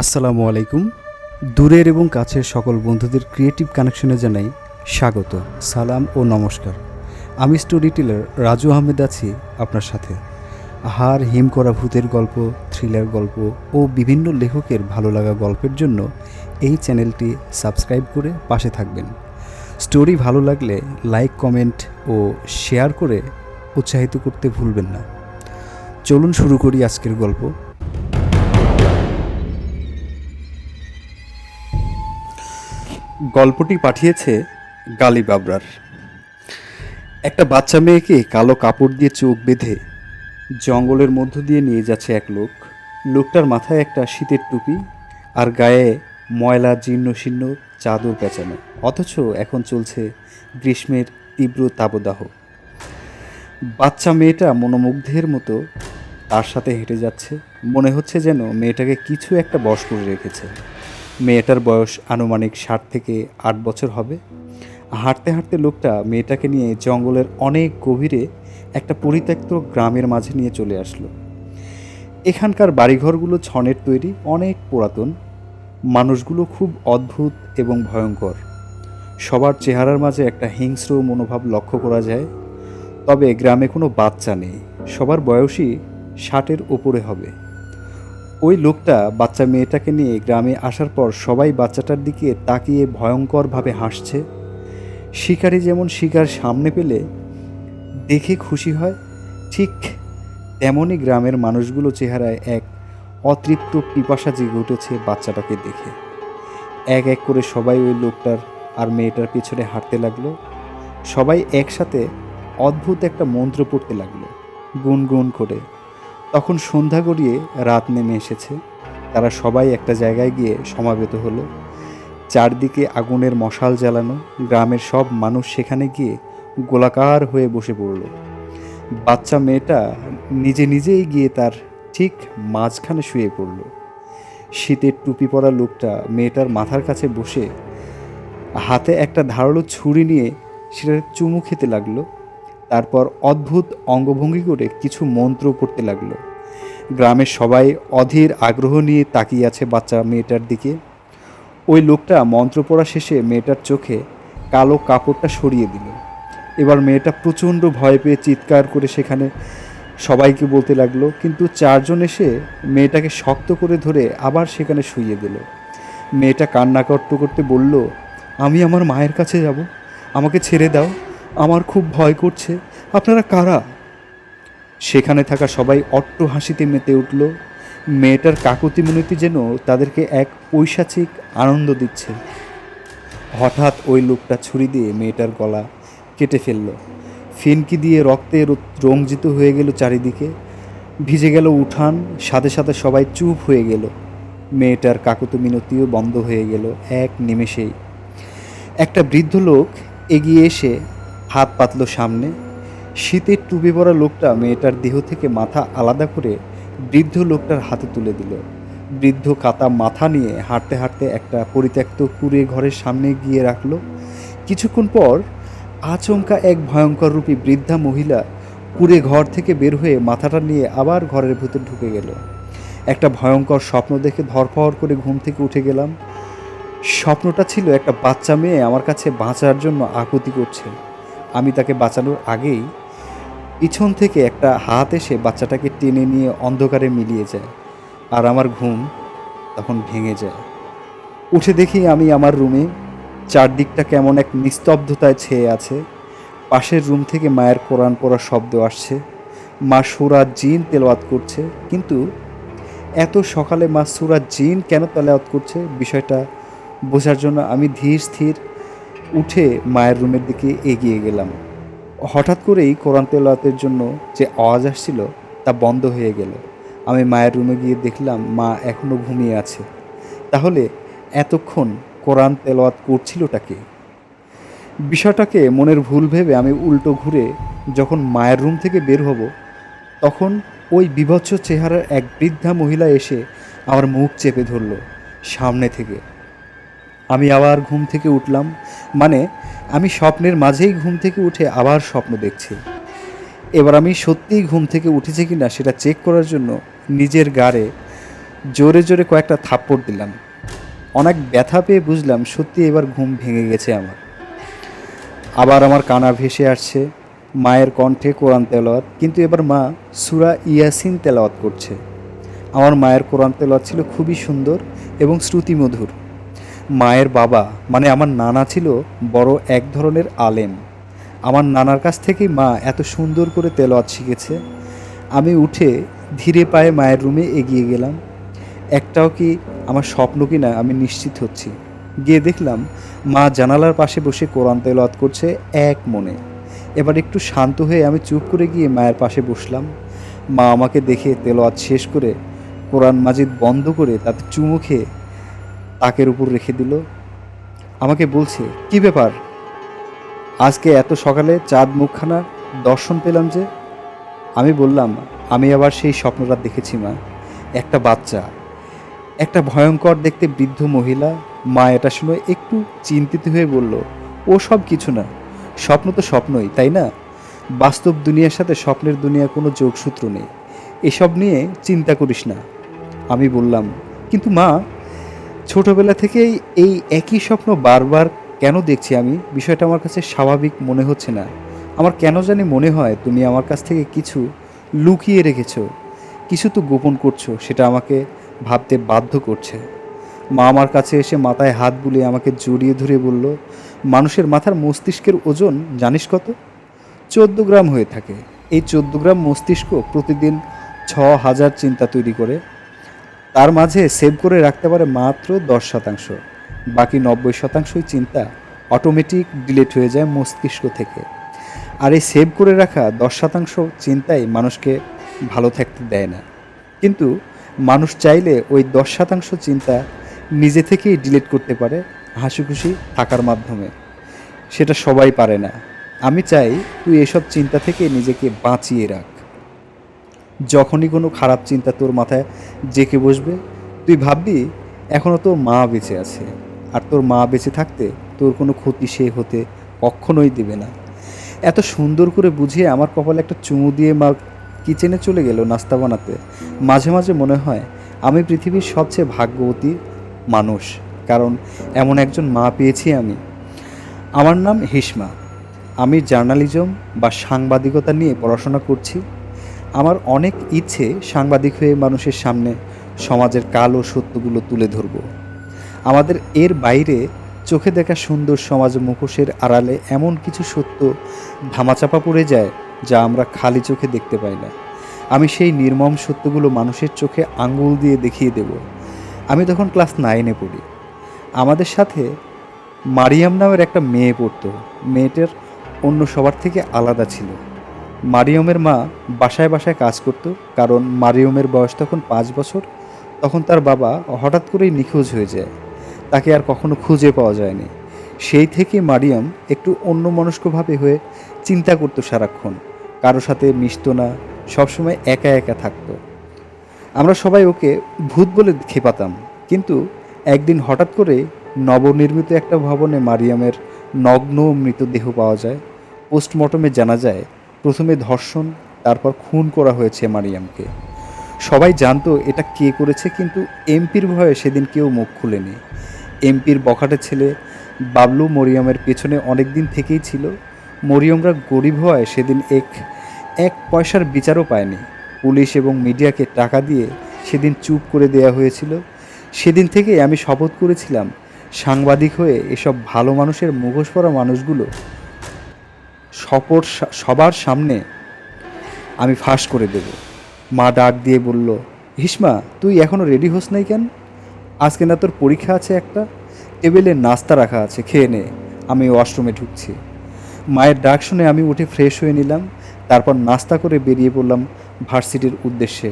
আসসালামু আলাইকুম। দূরের এবং কাছের সকল বন্ধুদের ক্রিয়েটিভ কানেকশনে জানাই স্বাগত, সালাম ও নমস্কার। আমি স্টোরি টেলার রাজু আহমেদ আছি আপনার সাথে। হার, হিম করা ভূতের গল্প থ্রিলার গল্প ও বিভিন্ন লেখকের ভালো লাগা গল্পের জন্য এই চ্যানেলটি সাবস্ক্রাইব করে পাশে থাকবেন। স্টোরি ভালো লাগলে লাইক কমেন্ট ও শেয়ার করে উৎসাহিত করতে ভুলবেন না। চলুন শুরু করি আজকের গল্প। গল্পটি পাঠিয়েছে গালি বাবরার। একটা বাচ্চা মেয়েকে কালো কাপড় দিয়ে চোখ বেঁধে জঙ্গলের মধ্য দিয়ে নিয়ে যাচ্ছে এক লোক। লোকটার মাথায় একটা শীতের টুপি আর গায়ে ময়লা জীর্ণ শীর্ণ চাদর পেঁচানো। অথচ এখন চলছে গ্রীষ্মের তীব্র তাবদাহ বাচ্চা মেয়েটা মনোমুগ্ধের মতো তার সাথে হেঁটে যাচ্ছে। মনে হচ্ছে যেন মেয়েটাকে কিছু একটা বশ করে রেখেছে। মেয়েটার বয়স আনুমানিক ষাট থেকে আট বছর হবে। হাঁটতে হাঁটতে লোকটা মেয়েটাকে নিয়ে জঙ্গলের অনেক গভীরে একটা পরিত্যক্ত গ্রামের মাঝে নিয়ে চলে আসলো। এখানকার বাড়িঘরগুলো ছনের তৈরি, অনেক পুরাতন। মানুষগুলো খুব অদ্ভুত এবং ভয়ঙ্কর। সবার চেহারার মাঝে একটা হিংস্র মনোভাব লক্ষ্য করা যায়। তবে গ্রামে কোনো বাচ্চা নেই। সবার বয়সই ষাটের ওপরে হবে। ওই লোকটা বাচ্চা মেয়েটাকে নিয়ে গ্রামে আসার পর সবাই বাচ্চাটার দিকে তাকিয়ে ভয়ঙ্করভাবে হাসছে। শিকারি যেমন শিকার সামনে পেলে দেখে খুশি হয়, ঠিক তেমনই গ্রামের মানুষগুলো চেহারায় এক অতৃপ্ত পিপাসা জেগে উঠেছে বাচ্চাটাকে দেখে। এক এক করে সবাই ওই লোকটার আর মেয়েটার পিছনে হাঁটতে লাগল। সবাই একসাথে অদ্ভুত একটা মন্ত্র পড়তে লাগল, গুনগুন করে। তখন সন্ধ্যা গড়িয়ে রাত নেমে এসেছে। তারা সবাই একটা জায়গায় গিয়ে সমাবেত হলো। চারদিকে আগুনের মশাল জ্বালানো, গ্রামের সব মানুষ সেখানে গিয়ে গোলাকার হয়ে বসে পড়ল। বাচ্চা মেয়েটা নিজে নিজেই গিয়ে তার ঠিক মাঝখানে শুয়ে পড়ল। শীতের টুপি পরা লোকটা মেয়েটার মাথার কাছে বসে হাতে একটা ধারালো ছুরি নিয়ে সেটা চুমু খেতে লাগল। তারপর অদ্ভুত অঙ্গভঙ্গি করে কিছু মন্ত্র পড়তে লাগল। গ্রামের সবাই অধীর আগ্রহ নিয়ে তাকিয়ে আছে বাচ্চা মেয়েটার দিকে। ওই লোকটা মন্ত্র পড়া শেষে মেয়েটার চোখে কালো কাপড়টা সরিয়ে দিল। এবার মেয়েটা প্রচণ্ড ভয় পেয়ে চিৎকার করে সেখানে সবাইকে বলতে লাগল, কিন্তু চারজন এসে মেয়েটাকে শক্ত করে ধরে আবার সেখানে শুইয়ে দিল। মেয়েটা কান্না করতে করতে বলল, আমি আমার মায়ের কাছে যাব? আমাকে ছেড়ে দাও। আমার খুব ভয় করছে। আপনারা কারা? সেখানে থাকা সবাই অট্ট হাসিতে মেতে উঠল। মেয়েটার কাকুতি মিনতি যেন তাদেরকে এক ঐশাচিক আনন্দ দিচ্ছে। হঠাৎ ওই লোকটা ছুরি দিয়ে মেয়েটার গলা কেটে ফেলল। ফিনকি দিয়ে রক্তে রঞ্জিত হয়ে গেল চারিদিকে। ভিজে গেল উঠান, সাথে সাথে সবাই চুপ হয়ে গেল। মেয়েটার কাকুতি মিনতিও বন্ধ হয়ে গেল এক নিমেষেই। একটা বৃদ্ধ লোক এগিয়ে এসে হাত পাতলো সামনে। শীতের টুপি পরা লোকটা মেয়েটার দেহ থেকে মাথা আলাদা করে বৃদ্ধ লোকটার হাতে তুলে দিল। বৃদ্ধ কাতা মাথা নিয়ে হাঁটতে হাঁটতে একটা পরিত্যক্ত কুড়ে ঘরের সামনে গিয়ে রাখল। কিছুক্ষণ পর আচমকা এক ভয়ঙ্কর রূপী বৃদ্ধা মহিলা কুড়ে ঘর থেকে বের হয়ে মাথাটা নিয়ে আবার ঘরের ভিতর ঢুকে গেল। একটা ভয়ঙ্কর স্বপ্ন দেখে ধরফর করে ঘুম থেকে উঠে গেলাম। স্বপ্নটা ছিল একটা বাচ্চা মেয়ে আমার কাছে বাঁচার জন্য আকুতি করছে। আমি তাকে বাঁচানোর আগেই পিছন থেকে একটা হাত এসে বাচ্চাটাকে টেনে নিয়ে অন্ধকারে মিলিয়ে যায় আর আমার ঘুম তখন ভেঙে যায়। উঠে দেখি আমি আমার রুমে চারদিকটা কেমন এক নিস্তব্ধতায় ছেয়ে আছে। পাশের রুম থেকে মায়ের কোরআন পড়ার শব্দ আসছে। মা সুরাত জিন তেলাওয়াত করছে, কিন্তু এত সকালে মা সুরাত জিন কেন তেলাওয়াত করছে বিষয়টা বোঝার জন্য আমি ধীর, স্থির উঠে মায়ের রুমের দিকে এগিয়ে গেলাম। হঠাৎ করেই কোরআন তেলাওয়াতের জন্য যে আওয়াজ আসছিল তা বন্ধ হয়ে গেল। আমি মায়ের রুমে গিয়ে দেখলাম মা এখনও ঘুমিয়ে আছে। তাহলে এতক্ষণ কোরআন তেলাওয়াত করছিলটাকে বিষয়টাকে মনের ভুল ভেবে আমি উল্টো ঘুরে যখন মায়ের রুম থেকে বের হব, তখন ওই বিভৎস চেহারার এক বৃদ্ধা মহিলা এসে আমার মুখ চেপে ধরল সামনে থেকে। আমি আবার ঘুম থেকে উঠলাম। মানে আমি স্বপ্নের মাঝেই ঘুম থেকে উঠে আবার স্বপ্ন দেখছি। এবার আমি সত্যিই ঘুম থেকে উঠেছি কি না সেটা চেক করার জন্য নিজের গাড়ে জোরে জোরে কয়েকটা থাপ্পড় দিলাম। অনেক ব্যথা পেয়ে বুঝলাম সত্যি এবার ঘুম ভেঙে গেছে আমার। আবার আমার কানা ভেসে আসছে, মায়ের কণ্ঠে কোরআন তেলাওয়াত, কিন্তু এবার মা সুরা ইয়াসিন তেলাওয়াত করছে। আমার মায়ের কোরআন তেলাওয়াত ছিল খুবই সুন্দর এবং শ্রুতিমধুর। মায়ের বাবা মানে আমার নানা ছিল বড় এক ধরনের আলেম। আমার নানার কাছ থেকেই মা এত সুন্দর করে তেলাওয়াত শিখেছে। আমি উঠে ধীরে পায়ে মায়ের রুমে এগিয়ে গেলাম। একটাও কি আমার স্বপ্ন কি না আমি নিশ্চিত হচ্ছি। গিয়ে দেখলাম মা জানালার পাশে বসে কোরআন তেলাওয়াত করছে এক মনে। এবার একটু শান্ত হয়ে আমি চুপ করে গিয়ে মায়ের পাশে বসলাম। মা আমাকে দেখে তেলাওয়াত শেষ করে কোরআন মাজিদ বন্ধ করে তাতে চুমু খেয়ে তাকের উপর রেখে দিল। আমাকে বলছে, কি ব্যাপার? আজকে এত সকালে চাঁদ মুখখানা দর্শন পেলাম যে? আমি বললাম, আমি আবার সেই স্বপ্নটা দেখেছি, মা। একটা বাচ্চা। একটা ভয়ঙ্কর দেখতে বৃদ্ধ মহিলা। মা এটা শুনে একটু চিন্তিত হয়ে বলল, ও সব কিছু না। স্বপ্ন তো স্বপ্নই, তাই না? বাস্তব দুনিয়ার সাথে স্বপ্নের দুনিয়া কোনো যোগসূত্র নেই। এসব নিয়ে চিন্তা করিস না। আমি বললাম, কিন্তু মা ছোটবেলা থেকেই এই একই স্বপ্ন বারবার কেন দেখছি আমি? বিষয়টা আমার কাছে স্বাভাবিক মনে হচ্ছে না। আমার কেন জানি মনে হয় তুমি আমার কাছ থেকে কিছু লুকিয়ে রেখেছো। কিছু তো গোপন করছ, সেটা আমাকে ভাবতে বাধ্য করছে। মা আমার কাছে এসে মাথায় হাত বুলিয়ে আমাকে জড়িয়ে ধরে বলল, মানুষের মাথার মস্তিষ্কের ওজন জানিস কত? চোদ্দ গ্রাম হয়ে থাকে। এই চোদ্দ গ্রাম মস্তিষ্ক প্রতিদিন ছ হাজার চিন্তা তৈরি করে। তার মাঝে সেভ করে রাখতে পারে মাত্র দশ শতাংশ। বাকি নব্বই শতাংশই চিন্তা অটোমেটিক ডিলিট হয়ে যায় মস্তিষ্ক থেকে। আর এই সেভ করে রাখা দশ শতাংশ চিন্তাই মানুষকে ভালো থাকতে দেয় না। কিন্তু মানুষ চাইলে ওই দশ শতাংশ চিন্তা নিজে থেকেই ডিলিট করতে পারে হাসি খুশি থাকার মাধ্যমে। সেটা সবাই পারে না। আমি চাই তুই এসব চিন্তা থেকে নিজেকে বাঁচিয়ে রাখ। যখনই কোনো খারাপ চিন্তা তোর মাথায় জেকে বসবে, তুই ভাববি এখনও তোর মা বেঁচে আছে। আর তোর মা বেঁচে থাকতে তোর কোনো ক্ষতি সে হতে কখনোই দেবে না। এত সুন্দর করে বুঝিয়ে আমার কপালে একটা চুমু দিয়ে মা কিচেনে চলে গেল নাস্তা বানাতে। মাঝে মাঝে মনে হয় আমি পৃথিবীর সবচেয়ে ভাগ্যবতী মানুষ, কারণ এমন একজন মা পেয়েছি আমি। আমার নাম হিসমা। আমি জার্নালিজম বা সাংবাদিকতা নিয়ে পড়াশোনা করছি। আমার অনেক ইচ্ছে সাংবাদিক হয়ে মানুষের সামনে সমাজের কালো সত্যগুলো তুলে ধরব। আমাদের এর বাইরে চোখে দেখা সুন্দর সমাজ মুখোশের আড়ালে এমন কিছু সত্য ধামাচাপা পড়ে যায় যা আমরা খালি চোখে দেখতে পাই না। আমি সেই নির্মম সত্যগুলো মানুষের চোখে আঙ্গুল দিয়ে দেখিয়ে দেব। আমি তখন ক্লাস নাইনে পড়ি। আমাদের সাথে মারিয়াম নামের একটা মেয়ে পড়তো। মেয়েটার অন্য সবার থেকে আলাদা ছিল। মারিয়মের মা বাসায় বাসায় কাজ করত, কারণ মারিয়মের বয়স তখন পাঁচ বছর। তখন তার বাবা হঠাৎ করেই নিখোঁজ হয়ে যায়। তাকে আর কখনো খুঁজে পাওয়া যায়নি। সেই থেকে মারিয়াম একটু অন্যমনস্কভাবে হয়ে চিন্তা করতো সারাক্ষণ। কারও সাথে মিশতো না, সবসময় একা একা থাকতো। আমরা সবাই ওকে ভূত বলে খেপাতাম, কিন্তু একদিন হঠাৎ করে নবনির্মিত একটা ভবনে মারিয়ামের নগ্ন মৃতদেহ পাওয়া যায়। পোস্টমর্টমে জানা যায় প্রথমে ধর্ষণ, তারপর খুন করা হয়েছে মারিয়ামকে। সবাই জানতো এটা কে করেছে, কিন্তু এমপির ভয়ে সেদিন কেউ মুখ খুলেনি। এমপির বখাটে ছেলে বাবলু মরিয়মের পেছনে অনেক দিন থেকেই ছিল। মরিয়মরা গরিব হওয়ায় সেদিন এক এক পয়সার বিচারও পায়নি। পুলিশ এবং মিডিয়াকে টাকা দিয়ে সেদিন চুপ করে দেয়া হয়েছিল। সেদিন থেকে আমি শপথ করেছিলাম, সাংবাদিক হয়ে এসব ভালো মানুষের মুখোশ পরা মানুষগুলো সপর সবার সামনে আমি ফাঁস করে দেব। মা ডাক দিয়ে বলল, হিসমা, তুই এখনও রেডি হোস নাই কেন? আজকে না তোর পরীক্ষা আছে একটা? টেবিলে নাস্তা রাখা আছে, খেয়ে নে। আমি ওয়াশরুমে ঢুকছি। মায়ের ডাক শুনে আমি উঠে ফ্রেশ হয়ে নিলাম। তারপর নাস্তা করে বেরিয়ে পড়লাম ভার্সিটির উদ্দেশ্যে।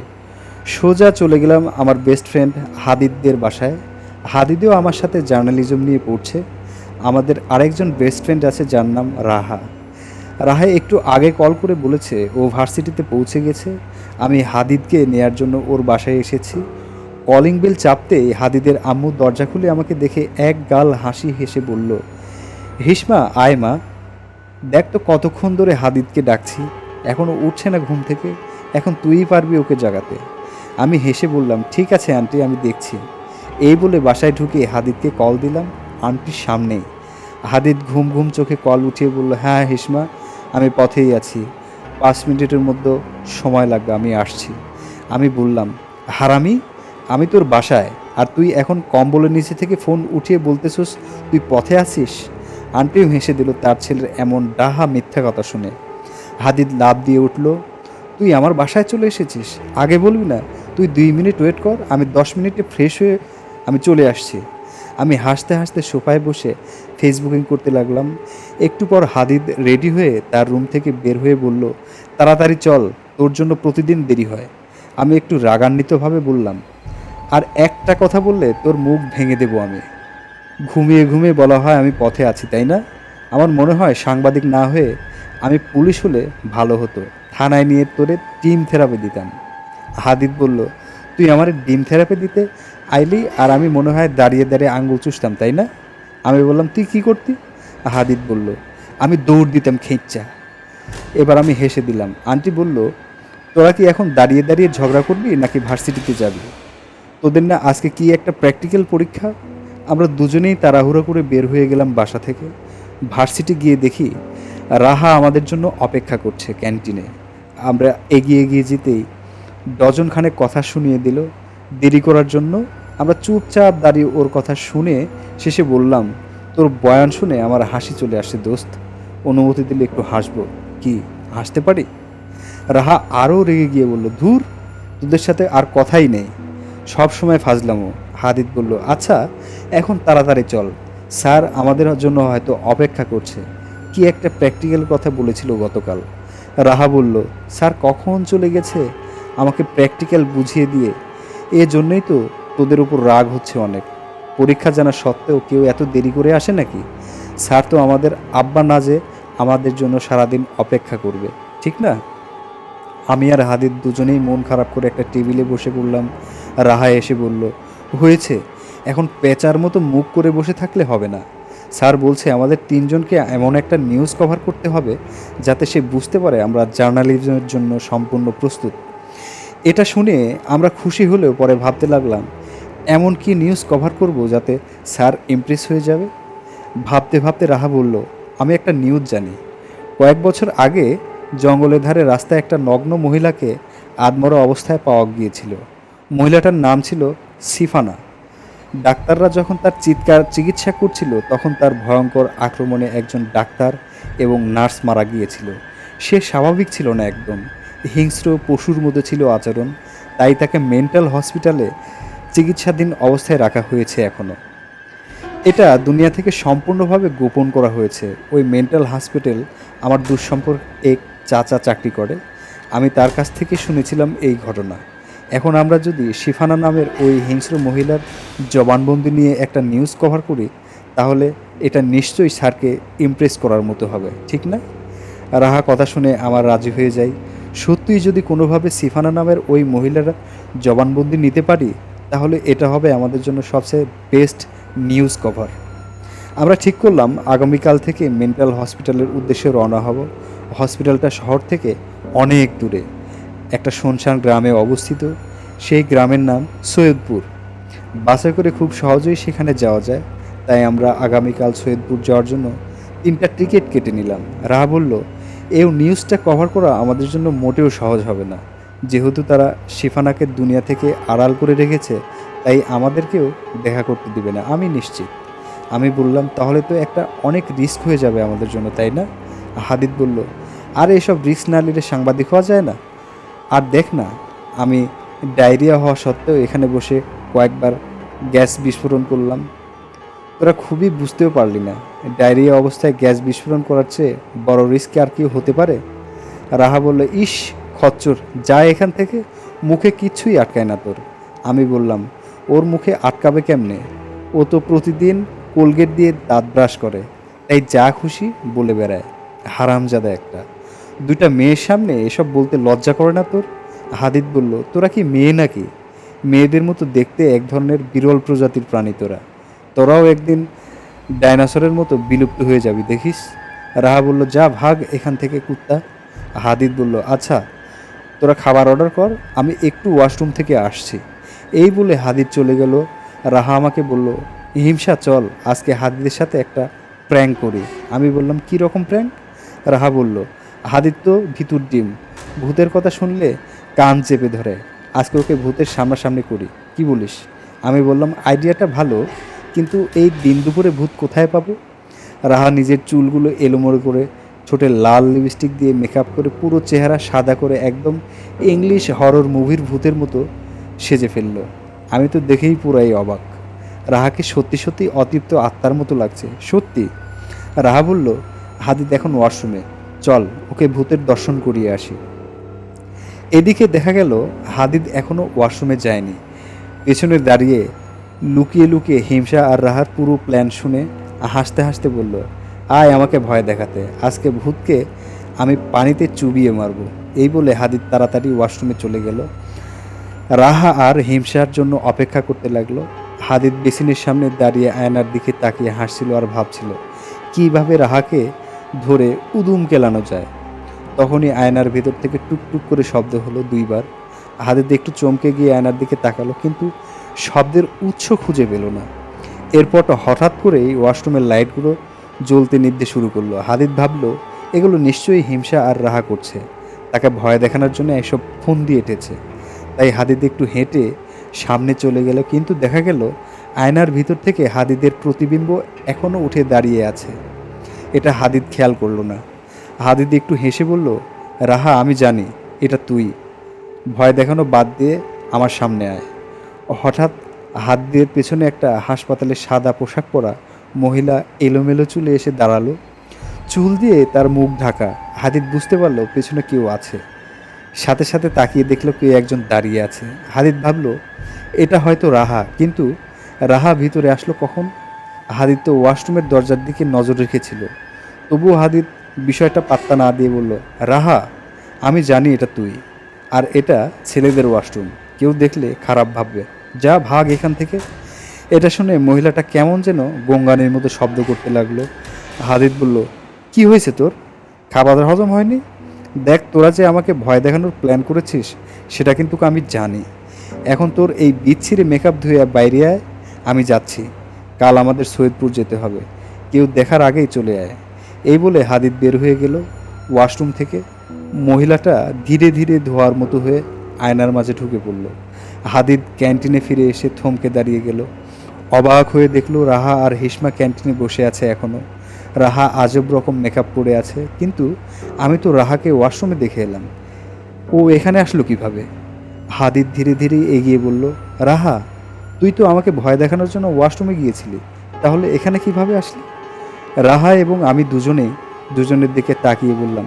সোজা চলে গেলাম আমার বেস্ট ফ্রেন্ড হাদিদদের বাসায়। হাদিদেও আমার সাথে জার্নালিজম নিয়ে পড়ছে। আমাদের আরেকজন বেস্ট ফ্রেন্ড আছে যার নাম রাহা। রাহে একটু আগে কল করে বলেছে, ও ভার্সিটিতে পৌঁছে গেছে। আমি হাদিদকে নেয়ার জন্য ওর বাসায় এসেছি। কলিং বেল চাপতেই হাদিদের আম্মু দরজা খুলে আমাকে দেখে এক গাল হাসি হেসে বলল, হিসমা, আয় মা। দেখ তো কতক্ষণ ধরে হাদিদকে ডাকছি। এখনও উঠছে না ঘুম থেকে। এখন তুই পারবি ওকে জাগাতে। আমি হেসে বললাম, ঠিক আছে আন্টি, আমি দেখছি। এই বলে বাসায় ঢুকে হাদিদকে কল দিলাম। আন্টির সামনেই হাদিদ ঘুম ঘুম চোখে কল উঠিয়ে বলল হ্যাঁ হেসমা আমি পথেই আছি। পাঁচ মিনিটের মধ্যে সময় লাগবে, আমি আসছি। আমি বললাম, হারামি, আমি তোর বাসায়, আর তুই এখন কম্বলের নিচে থেকে ফোন উঠিয়ে বলতেছস, তুই পথে আছিস? আন্টিও হেসে দিল তার ছেলের এমন ডাহা মিথ্যা কথা শুনে। হাদিদ লাভ দিয়ে উঠল, তুই আমার বাসায় চলে এসেছিস? আগে বলবি না, তুই দুই মিনিট ওয়েট কর, আমি দশ মিনিটে ফ্রেশ হয়ে, আমি চলে আসছি। আমি হাসতে হাসতে সোফায় বসে ফেসবুকিং করতে লাগলাম। একটু পর হাদিদ রেডি হয়ে তার রুম থেকে বের হয়ে বলল, তাড়াতাড়ি চল, তোর জন্য প্রতিদিন দেরি হয়। আমি একটু রাগান্বিতভাবে বললাম, আর একটা কথা বললে তোর মুখ ভেঙে দেবো আমি। ঘুমিয়ে ঘুমিয়ে বলা হয় আমি পথে আছি, তাই না? আমার মনে হয় সাংবাদিক না হয়ে আমি পুলিশ হলে ভালো হতো। থানায় নিয়ে তোরে টিম থেরাপি দিতাম। হাদিদ বলল, তুই আমার ডিম থেরাপি দিতে আইলি আর আমি মনে হয় দাঁড়িয়ে দাঁড়িয়ে আঙ্গুল চুষতাম, তাই না? আমি বললাম, তুই কি করতি? হাদিদ বলল, আমি দৌড় দিতাম খেঁচা এবার আমি হেসে দিলাম, আন্টি বলল, তোরা কি এখন দাঁড়িয়ে দাঁড়িয়ে ঝগড়া করবি নাকি ভার্সিটিতে যাবি? তোদের না আজকে কি একটা প্র্যাকটিক্যাল পরীক্ষা? আমরা দুজনেই তাড়াহুড়ো করে বের হয়ে গেলাম বাসা থেকে। ভার্সিটি গিয়ে দেখি, রাহা আমাদের জন্য অপেক্ষা করছে ক্যান্টিনে। আমরা এগিয়ে এগিয়ে যেতেই ডজন খানেক কথা শুনিয়ে দিল দেরি করার জন্য আমরা চুপচাপ দাঁড়িয়ে ওর কথা শুনে শেষে বললাম, তোর বয়ান শুনে আমার হাসি চলে আসছে দোস্ত। অনুমতি দিলে একটু হাসবো। কি, হাসতে পারি? রাহা আরও রেগে গিয়ে বলল, ধুর, তোদের সাথে আর কথাই নেই। সব সময় ফাজলামো। হাদিদ বলল আচ্ছা এখন তাড়াতাড়ি চল। স্যার আমাদের জন্য হয়তো অপেক্ষা করছে। কি একটা প্র্যাকটিক্যাল কথা বলেছিল গতকাল। রাহা বলল, স্যার কখন চলে গেছে? আমাকে প্র্যাকটিক্যাল বুঝিয়ে দিয়ে এ জন্যই তো তোদের উপর রাগ হচ্ছে অনেক। পরীক্ষা জানা সত্ত্বেও কেউ এত দেরি করে আসে নাকি? স্যার তো আমাদের আব্বা না যে আমাদের জন্য সারাদিন অপেক্ষা করবে, ঠিক না? আমি আর হাদিদ দুজনেই মন খারাপ করে একটা টেবিলে বসে পড়লাম। রাহা এসে বলল, হয়েছে। এখন পেঁচার মতো মুখ করে বসে থাকলে হবে না। স্যার বলছে আমাদের তিনজনকে এমন একটা নিউজ কভার করতে হবে যাতে সে বুঝতে পারে আমরা জার্নালিজমের জন্য সম্পূর্ণ প্রস্তুত। এটা শুনে আমরা খুশি হলেও পরে ভাবতে লাগলাম, এমন কি নিউজ কভার করব যাতে স্যার ইমপ্রেস হয়ে যাবে? ভাবতে ভাবতে রাহা বলল, আমি একটা নিউজ জানি। কয়েক বছর আগে জঙ্গলের ধারে রাস্তায় একটা নগ্ন মহিলাকে আদমরা অবস্থায় পাওয়া গিয়েছিল। মহিলাটার নাম ছিল সিফানা। ডাক্তাররা যখন তার চিৎকার চিকিৎসা করছিল, তখন তার ভয়ঙ্কর আক্রমণে একজন ডাক্তার এবং নার্স মারা গিয়েছিল। সে স্বাভাবিক ছিল না একদম। হিংস্র পশুর মতো ছিল আচরণ, তাই তাকে মেন্টাল হসপিটালে চিকিৎসাধীন অবস্থায় রাখা হয়েছে এখনও এটা দুনিয়া থেকে সম্পূর্ণভাবে গোপন করা হয়েছে। ওই মেন্টাল হসপিটাল আমার দুঃসম্পর্ক এক চাচা চাকরি করে। আমি তার কাছ থেকে শুনেছিলাম এই ঘটনা। এখন আমরা যদি শিফানা নামের ওই হিংস্র মহিলার জবানবন্দি নিয়ে একটা নিউজ কভার করি, তাহলে এটা নিশ্চয়ই স্যারকে ইমপ্রেস করার মতো হবে। ঠিক না? রাহা, কথা শুনে আমার রাজি হয়ে যাই। সত্যিই যদি কোনোভাবে সিফানা নামের ওই মহিলারা জবানবন্দি নিতে পারি, তাহলে এটা হবে আমাদের জন্য সবচেয়ে বেস্ট নিউজ কভার আমরা ঠিক করলাম, আগামীকাল থেকে মেন্টাল হসপিটালের উদ্দেশ্যে রওনা হব। হসপিটালটা শহর থেকে অনেক দূরে। একটা শুনশান গ্রামে অবস্থিত। সেই গ্রামের নাম সৈয়দপুর। বাসে করে খুব সহজেই সেখানে যাওয়া যায়। তাই আমরা আগামীকাল সৈয়দপুর যাওয়ার জন্য তিনটা টিকিট কেটে নিলাম। রাহা বলল এই নিউজটা কভার করা আমাদের জন্য মোটেও সহজ হবে না। যেহেতু তারা শিফানাকে দুনিয়া থেকে আড়াল করে রেখেছে, তাই আমাদেরকেও দেখা করতে দিবে না। আমি নিশ্চিত। আমি বললাম, তাহলে তো একটা অনেক রিস্ক হয়ে যাবে আমাদের জন্য, তাই না? হাদিদ বলল, আর এসব রিস্ক না নিলে সাংবাদিক হওয়া যায় না? আর দেখ না, আমি ডায়রিয়া হওয়া সত্ত্বেও এখানে বসে কয়েকবার গ্যাস বিস্ফোরণ করলাম। তোরা খুবই বুঝতেও পারলি না। ডায়রিয়া অবস্থায় গ্যাস বিস্ফোরণ করার চেয়ে বড় রিস্ক আর কি হতে পারে? রাহা বলল, ইস, খচ্চর। যা এখান থেকে, মুখে কিচ্ছুই আটকায় না তোর। আমি বললাম, ওর মুখে আটকাবে কেমনে? ও তো প্রতিদিন কোলগেট দিয়ে দাঁত ব্রাশ করে। তাই যা খুশি বলে বেড়ায়। হারামজাদা একটা। দুইটা মেয়ের সামনে এসব বলতে লজ্জা করে না তোর? হাদিদ বলল, তোরা কি মেয়ে নাকি? মেয়েদের মতো দেখতে এক ধরনের বিরল প্রজাতির প্রাণী তোরা। তোরাও একদিন ডাইনোসরের মতো বিলুপ্ত হয়ে যাবি, দেখিস? রাহা বলল, যা ভাগ, এখান থেকে কুত্তা। হাদিদ বলল আচ্ছা তোরা খাবার অর্ডার কর, আমি একটু ওয়াশরুম থেকে আসছি। এই বলে হাদিদ চলে গেল। রাহা আমাকে বলল হিমসা চল, আজকে হাদিদের সাথে একটা প্র্যাঙ্ক করি। আমি বললাম, কী রকম প্র্যাঙ্ক রাহা বলল, হাদিদ তো ভিতুর ডিম, ভূতের কথা শুনলে কান চেপে ধরে। আজকে ওকে ভূতের সামনাসামনি করি, কি বলিস? আমি বললাম, আইডিয়াটা ভালো কিন্তু এই দিন দুপুরে ভূত কোথায় পাবো? রাহা নিজের চুলগুলো এলোমোড়ো করে ছোটে লাল লিপস্টিক দিয়ে মেকআপ করে পুরো চেহারা সাদা করে একদম ইংলিশ হরর মুভির ভূতের মতো সেজে ফেলল। আমি তো দেখেই পুরাই অবাক। রাহাকে সত্যি সত্যি অতৃপ্ত আত্মার মতো লাগছে। সত্যি? রাহা বলল, হাদিদ এখন ওয়াশরুমে চল, ওকে ভূতের দর্শন করিয়ে আসি। এদিকে দেখা গেল, হাদিদ এখনও ওয়াশরুমে যায়নি। পেছনে দাঁড়িয়ে লুকিয়ে লুকিয়ে হিমসা আর রাহার পুরো প্ল্যান শুনে হাসতে হাসতে বলল, আয় আমাকে ভয় দেখাতে, আজকে ভূতকে আমি পানিতে চুবিয়ে মারব। এই বলে হাদিদ তাড়াতাড়ি ওয়াশরুমে চলে গেল। রাহা আর হিমসার জন্য অপেক্ষা করতে লাগল। হাদিদ বেসিনের সামনে দাঁড়িয়ে আয়নার দিকে তাকিয়ে হাসছিল আর ভাবছিল, কীভাবে রাহাকে ধরে উদুম কেলানো যায়? তখনই আয়নার ভেতর থেকে টুকটুক করে শব্দ হলো দুইবার। হাদিদ একটু চমকে গিয়ে আয়নার দিকে তাকালো, কিন্তু শব্দের উৎস খুঁজে পেল না। এরপর হঠাৎ করেই ওয়াশরুমের লাইটগুলো জ্বলতে নিতে শুরু করল। হাদিদ ভাবলো, এগুলো নিশ্চয়ই হিংসা আর রাহা করছে। তাকে ভয় দেখানোর জন্য এসব ফোন দিয়ে এঁটেছে। তাই হাদিদ একটু হেঁটে সামনে চলে গেল, কিন্তু দেখা গেল আয়নার ভিতর থেকে হাদিদের প্রতিবিম্ব এখনও উঠে দাঁড়িয়ে আছে। এটা হাদিদ খেয়াল করল না। হাদিদ একটু হেসে বলল, রাহা, আমি জানি, এটা তুই। ভয় দেখানো বাদ দিয়ে আমার সামনে আয়। হঠাৎ হাত দিয়ে পেছনে একটা হাসপাতালে সাদা পোশাক পরা মহিলা এলোমেলো চুলে এসে দাঁড়াল। চুল দিয়ে তার মুখ ঢাকা। হাদিদ বুঝতে পারল পেছনে কেউ আছে। সাথে সাথে তাকিয়ে দেখল কেউ একজন দাঁড়িয়ে আছে। হাদিদ ভাবলো, এটা হয়তো রাহা। কিন্তু রাহা ভিতরে আসলো কখন? হাদিদ তো ওয়াশরুমের দরজার দিকে নজর রেখেছিল। তবুও হাদিদ বিষয়টা পাত্তা না দিয়ে বলল, রাহা, আমি জানি এটা তুই। আর এটা ছেলেদের ওয়াশরুম। কেউ দেখলে খারাপ ভাববে। যা ভাগ এখান থেকে। এটা শুনে মহিলাটা কেমন যেন গঙ্গানের মতো শব্দ করতে লাগল। হাদিদ বলল, কি হয়েছে তোর? খাবার হজম হয়নি? দেখ, তোরা যে আমাকে ভয় দেখানোর প্ল্যান করেছিস, সেটা কিন্তু আমি জানি। এখন তোর এই বিচ্ছিরে মেকআপ ধুয়ে বাইরে আয়, আমি যাচ্ছি। কাল আমাদের সৈয়দপুর যেতে হবে। কেউ দেখার আগেই চলে আয়। এই বলে হাদিদ বের হয়ে গেল ওয়াশরুম থেকে। মহিলাটা ধীরে ধীরে ধোয়ার মতো হয়ে আয়নার মাঝে ঢুকে পড়ল। হাদিদ ক্যান্টিনে ফিরে এসে থমকে দাঁড়িয়ে গেল। অবাক হয়ে দেখল রাহা আর হিসমা ক্যান্টিনে বসে আছে এখনও রাহা আজব রকম মেকআপ পরে আছে, কিন্তু আমি তো রাহাকে ওয়াশরুমে দেখে এলাম। ও এখানে আসলো কীভাবে? হাদিদ ধীরে ধীরে এগিয়ে বলল, রাহা, তুই তো আমাকে ভয় দেখানোর জন্য ওয়াশরুমে গিয়েছিলি, তাহলে এখানে কীভাবে আসলি? রাহা এবং আমি দুজনেই, দুজনের দিকে তাকিয়ে বললাম,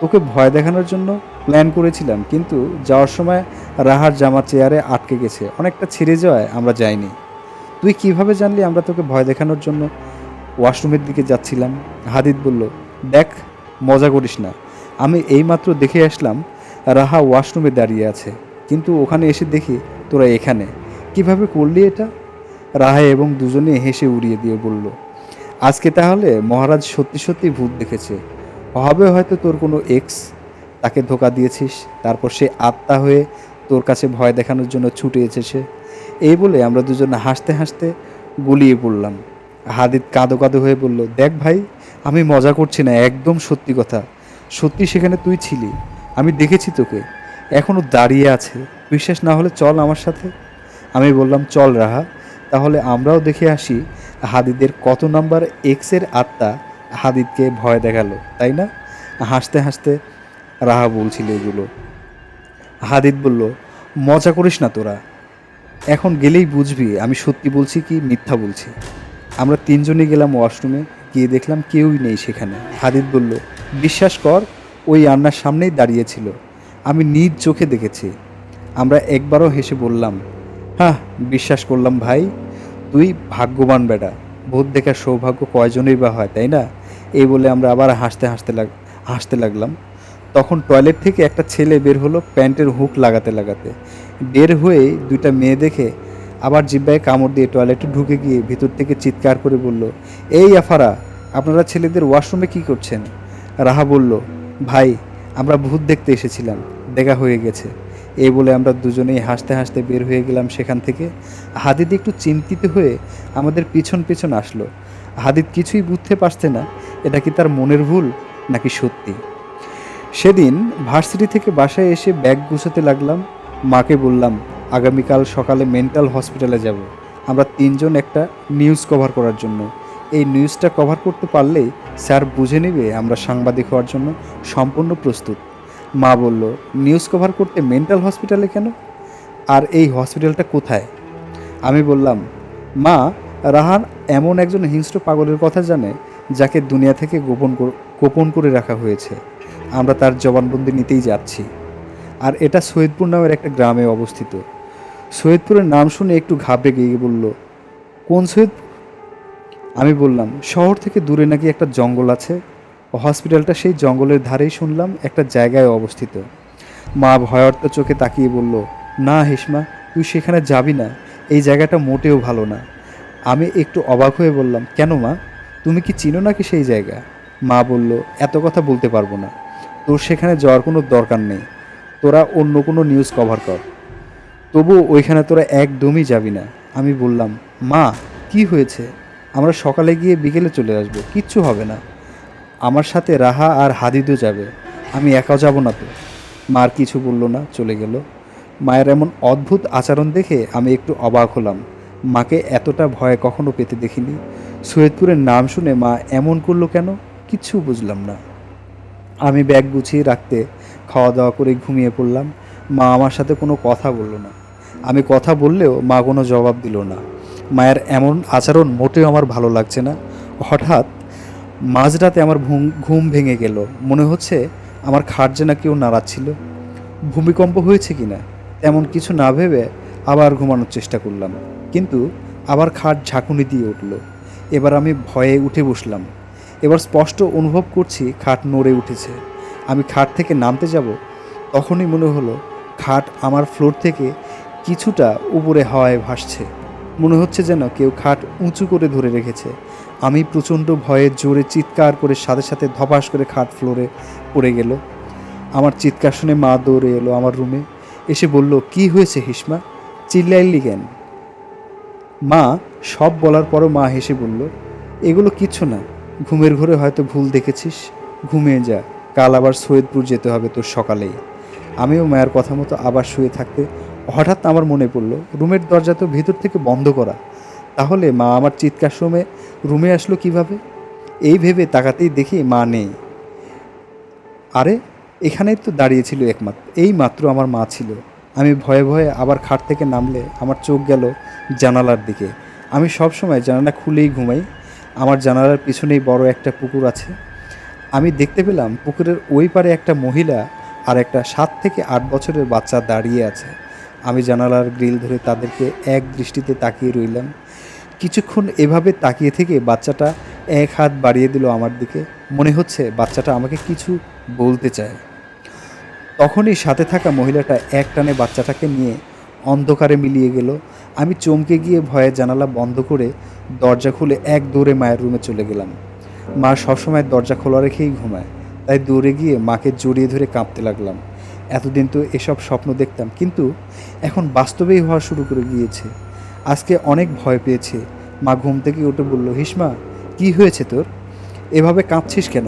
তোকে ভয় দেখানোর জন্য প্ল্যান করেছিলাম, কিন্তু যাওয়ার সময় রাহার জামা চেয়ারে আটকে গেছে। অনেকটা ছিঁড়ে যাওয়ায় আমরা যাইনি। তুই কীভাবে জানলি আমরা তোকে ভয় দেখানোর জন্য ওয়াশরুমের দিকে যাচ্ছিলাম? হাদিদ বলল, দেখ, মজা করিস না। আমি এইমাত্র দেখে আসলাম রাহা ওয়াশরুমে দাঁড়িয়ে আছে, কিন্তু ওখানে এসে দেখি তোরা এখানে। কীভাবে করলি এটা? রাহা এবং দুজনে হেসে উড়িয়ে দিয়ে বলল, আজকে তাহলে মহারাজ সত্যি সত্যি ভূত দেখেছে। হবে হয়তো তোর কোনো এক্স তাকে ধোকা দিয়েছিস? তারপর সে আত্মা হয়ে তোর কাছে ভয় দেখানোর জন্য ছুটে এসেছে। এই বলে আমরা দুজনে হাসতে হাসতে গুলিয়ে পড়লাম। হাদিদ কাঁদো কাঁদো হয়ে বলল, দেখ ভাই, আমি মজা করছি না, একদম সত্যি কথা। সত্যি সেখানে তুই ছিলি। আমি দেখেছি তোকে। এখনও দাঁড়িয়ে আছে। বিশ্বাস না হলে চল আমার সাথে। আমি বললাম, চল রাহা। তাহলে আমরাও দেখে আসি হাদিদের কত নাম্বার এক্সের আত্মা হাদিদকে ভয় দেখাল, তাই না? হাসতে হাসতে রাহা বলছিল এগুলো। হাদিদ বলল, মজা করিস না তোরা। এখন গেলেই বুঝবি, আমি সত্যি বলছি কি মিথ্যা বলছি। আমরা তিনজনে গেলাম ওয়াশরুমে, গিয়ে দেখলাম কেউই নেই সেখানে। হাদিদ বলল, বিশ্বাস কর, ওই আন্নার সামনেই দাঁড়িয়েছিল আমি নিজ চোখে দেখেছি। আমরা একবারও হেসে বললাম হ্যাঁ বিশ্বাস করলাম ভাই, তুই ভাগ্যবান বেটা। ভূত দেখার সৌভাগ্য কয়জনেই বা হয়, তাই না? এই বলে আমরা আবার হাসতে হাসতে লাগ, হাসতে লাগলাম। তখন টয়লেট থেকে একটা ছেলে বের হলো প্যান্টের হুক লাগাতে লাগাতে। বের হয়ে দুইটা মেয়ে দেখে আবার জিব্বায় কামড় দিয়ে টয়লেটে ঢুকে গিয়ে ভিতর থেকে চিৎকার করে বলল, এই আফারা, আপনারা ছেলেদের ওয়াশরুমে কি করছেন? রাহা বলল, ভাই, আমরা ভূত দেখতে এসেছিলাম, দেখা হয়ে গেছে। এই বলে আমরা দুজনেই হাসতে হাসতে বের হয়ে গেলাম সেখান থেকে। হাদিদ একটু চিন্তিত হয়ে আমাদের পিছন পিছন আসলো। হাদিদ কিছুই বুঝতে পারছে না, এটা কি তার মনের ভুল নাকি সত্যি? সেদিন ভার্সিটি থেকে বাসায় এসে ব্যাগ গুছাতে লাগলাম। মাকে বললাম, আগামীকাল সকালে মেন্টাল হসপিটালে যাব। আমরা তিনজন একটা নিউজ কভার করার জন্য। এই নিউজটা কভার করতে পারলেই স্যার বুঝে নেবে আমরা সাংবাদিক হওয়ার জন্য সম্পূর্ণ প্রস্তুত। মা বলল, নিউজ কভার করতে মেন্টাল হসপিটালে কেন? আর এই হসপিটালটা কোথায়? আমি বললাম, মা, রাহান এমন একজন হিংস্র পাগলের কথা জানে যাকে দুনিয়া থেকে গোপন গোপন করে রাখা হয়েছে। আমরা তার জবানবন্দি নিতেই যাচ্ছি। আর এটা সৈয়দপুর নামের একটা গ্রামে অবস্থিত। সৈয়দপুরের নাম শুনে একটু ঘাবড়ে গিয়ে বলল, কোন সৈয়দপুর? আমি বললাম, শহর থেকে দূরে নাকি একটা জঙ্গল আছে? হসপিটালটা সেই জঙ্গলের ধারেই শুনলাম, একটা জায়গায় অবস্থিত। মা ভয়ার্ত চোখে তাকিয়ে বলল, না হেসমা, তুই সেখানে যাবি না। এই জায়গাটা মোটেও ভালো না। আমি একটু অবাক হয়ে বললাম, কেন মা? তুমি কি চিনো নাকি সেই জায়গা? মা বলল, এত কথা বলতে পারব না। তোর সেখানে যাওয়ার কোনো দরকার নেই। তোরা অন্য কোনো নিউজ কভার কর। তবু ওইখানে তোরা একদমই যাবি না। আমি বললাম, মা, কি হয়েছে? আমরা সকালে গিয়ে বিকেলে চলে আসব, কিচ্ছু হবে না। আমার সাথে রাহা আর হাদিদও যাবে। আমি একাও যাব না তো। মার কিছু বলল না, চলে গেল। মায়ের এমন অদ্ভুত আচরণ দেখে আমি একটু অবাক হলাম। মাকে এতটা ভয় কখনো পেতে দেখিনি। সৈয়দপুরের নাম শুনে মা এমন করল কেন? কিচ্ছু বুঝলাম না। আমি ব্যাগ গুছিয়ে রাখতে খাওয়া দাওয়া করে ঘুমিয়ে পড়লাম। মা আমার সাথে কোনো কথা বলল না। আমি কথা বললেও মা কোনো জবাব দিল না। মায়ের এমন আচরণ মোটেও আমার ভালো লাগছে না। হঠাৎ মাঝরাতে আমার ঘুম ভেঙে গেল। মনে হচ্ছে আমার খাট যে না কেউ নাড়াচ্ছিল। ভূমিকম্প হয়েছে কিনা? তেমন কিছু না ভেবে আবার ঘুমানোর চেষ্টা করলাম। কিন্তু আবার খাট ঝাঁকুনি দিয়ে উঠল। এবার আমি ভয়ে উঠে বসলাম। এবার স্পষ্ট অনুভব করছি খাট নড়ে উঠেছে। আমি খাট থেকে নামতে যাব, তখনই মনে হলো খাট আমার ফ্লোর থেকে কিছুটা উপরে হাওয়ায় ভাসছে। মনে হচ্ছে যেন কেউ খাট উঁচু করে ধরে রেখেছে। আমি প্রচণ্ড ভয়ে জোরে চিৎকার করে সাথে সাথে ধপাস করে খাট ফ্লোরে পড়ে গেল। আমার চিৎকার শুনে মা দৌড়ে এলো আমার রুমে, এসে বলল, কি হয়েছে হিসমা? চিল্লাইলি কেন? মা সব বলার পরও মা হেসে বলল, এগুলো কিচ্ছু না। ঘুমের ঘরে হয়তো ভুল দেখেছিস। ঘুমিয়ে যা, কাল আবার সৈয়দপুর যেতে হবে তোর সকালেই। আমিও মায়ের কথা মতো আবার শুয়ে থাকতে হঠাৎ আমার মনে পড়ল, রুমের দরজা তো ভিতর থেকে বন্ধ করা। তাহলে মা আমার চিৎকার সময় রুমে আসলো কীভাবে? এই ভেবে তাকাতেই দেখি মা নেই। আরে, এখানেই তো দাঁড়িয়েছিল একমাত্র, এই মাত্র আমার মা ছিল। আমি ভয়ে ভয়ে আবার খাট থেকে নামলে আমার চোখ গেল জানালার দিকে। আমি সব সময় জানালা খুলেই ঘুমাই আমার জানালার পিছনেই বড় একটা পুকুর আছে। আমি দেখতে পেলাম পুকুরের ওই পারে একটা মহিলা আর একটা সাত থেকে আট বছরের বাচ্চা দাঁড়িয়ে আছে। আমি জানালার গ্রিল ধরে তাদেরকে এক দৃষ্টিতে তাকিয়ে রইলাম। কিছুক্ষণ এভাবে তাকিয়ে থেকে বাচ্চাটা এক হাত বাড়িয়ে দিল আমার দিকে। মনে হচ্ছে বাচ্চাটা আমাকে কিছু বলতে চায়। তখনই সাথে থাকা মহিলাটা এক টানে বাচ্চাটাকে নিয়ে অন্ধকারে মিলিয়ে গেল। আমি চমকে গিয়ে ভয়ে জানালা বন্ধ করে দরজা খুলে এক দৌড়ে মায়ের রুমে চলে গেলাম। মা সবসময় দরজা খোলা রেখেই ঘুমায়, তাই দৌড়ে গিয়ে মাকে জড়িয়ে ধরে কাঁপতে লাগলাম। এতদিন তো এসব স্বপ্ন দেখতাম, কিন্তু এখন বাস্তবেই হওয়া শুরু করে গিয়েছে আজকে অনেক ভয় পেয়েছে। মা ঘুম থেকে উঠে বলল হিসমা কি হয়েছে তোর? এভাবে কাঁপছিস কেন?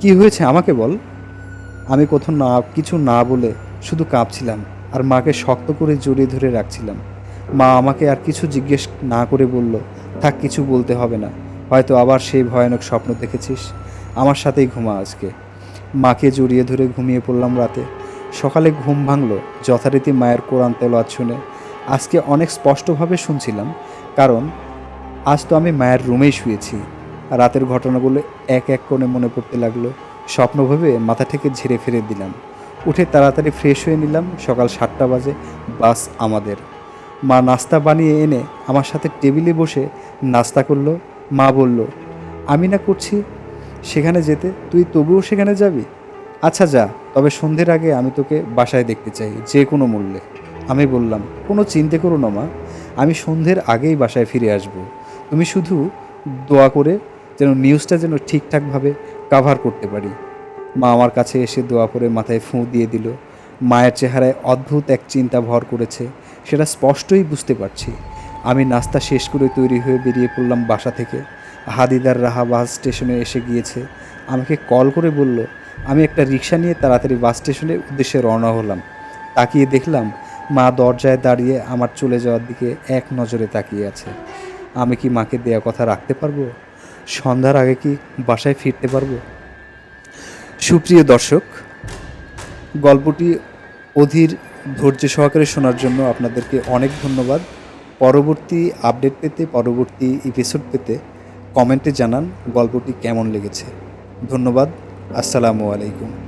কি হয়েছে আমাকে বল? আমি কোথাও না, কিছু না বলে শুধু কাঁপছিলাম আর মাকে শক্ত করে জড়িয়ে ধরে রাখছিলাম। মা আমাকে আর কিছু জিজ্ঞেস না করে বলল থাক, কিছু বলতে হবে না। হয়তো আবার সেই ভয়ানক স্বপ্ন দেখেছিস। আমার সাথেই ঘুমা আজকে। মাকে জড়িয়ে ধরে ঘুমিয়ে পড়লাম রাতে। সকালে ঘুম ভাঙলো, যথারীতি মায়ের কোরআন তেলাওয়াত শুনে। আজকে অনেক স্পষ্টভাবে শুনছিলাম, কারণ আজ তো আমি মায়ের রুমেই শুয়েছি। রাতের ঘটনাগুলো এক এক কোণে মনে পড়তে লাগল। স্বপ্ন ভেবে মাথা থেকে ঝেড়ে ফিরে দিলাম। উঠে তাড়াতাড়ি ফ্রেশ হয়ে নিলাম, সকাল সাতটা বাজে, বাস আমাদের। মা নাস্তা বানিয়ে এনে আমার সাথে টেবিলে বসে নাস্তা করল, মা বলল, আমি না করছি সেখানে যেতে, তুই তবুও সেখানে যাবি? আচ্ছা যা, তবে সন্ধ্যের আগে আমি তোকে বাসায় দেখতে চাই, যে কোনো মূল্যে। আমি বললাম, কোনো চিন্তা করো না মা, আমি সন্ধ্যের আগেই বাসায় ফিরে আসব। তুমি শুধু দোয়া করে যেন নিউজটা যেন ঠিকঠাকভাবে কাভার করতে পারি। মা আমার কাছে এসে দোয়া করে মাথায় ফুঁ দিয়ে দিল। মায়ের চেহারায় অদ্ভুত এক চিন্তা ভর করেছে, সেটা স্পষ্টই বুঝতে পারছি। আমি নাস্তা শেষ করে তৈরি হয়ে বেরিয়ে পড়লাম বাসা থেকে। হাদিদার রাহা বাস স্টেশনে এসে গিয়েছে। আমাকে কল করে বলল, আমি একটা রিক্সা নিয়ে তাড়াতাড়ি বাস স্টেশনের উদ্দেশ্যে রওনা হলাম। তাকিয়ে দেখলাম, মা দরজায় দাঁড়িয়ে আমার চলে যাওয়ার দিকে এক নজরে তাকিয়ে আছে। আমি কি মাকে দেয়া কথা রাখতে পারব? সন্ধ্যার আগে কি বাসায় ফিরতে পারব? সুপ্রিয় দর্শক, গল্পটি অধীর ধৈর্য সহকারে শোনার জন্য আপনাদেরকে অনেক ধন্যবাদ। পরবর্তী আপডেট পেতে পরবর্তী এপিসোড পেতে কমেন্টে জানান গল্পটি কেমন লেগেছে। ধন্যবাদ আসসালামু আলাইকুম।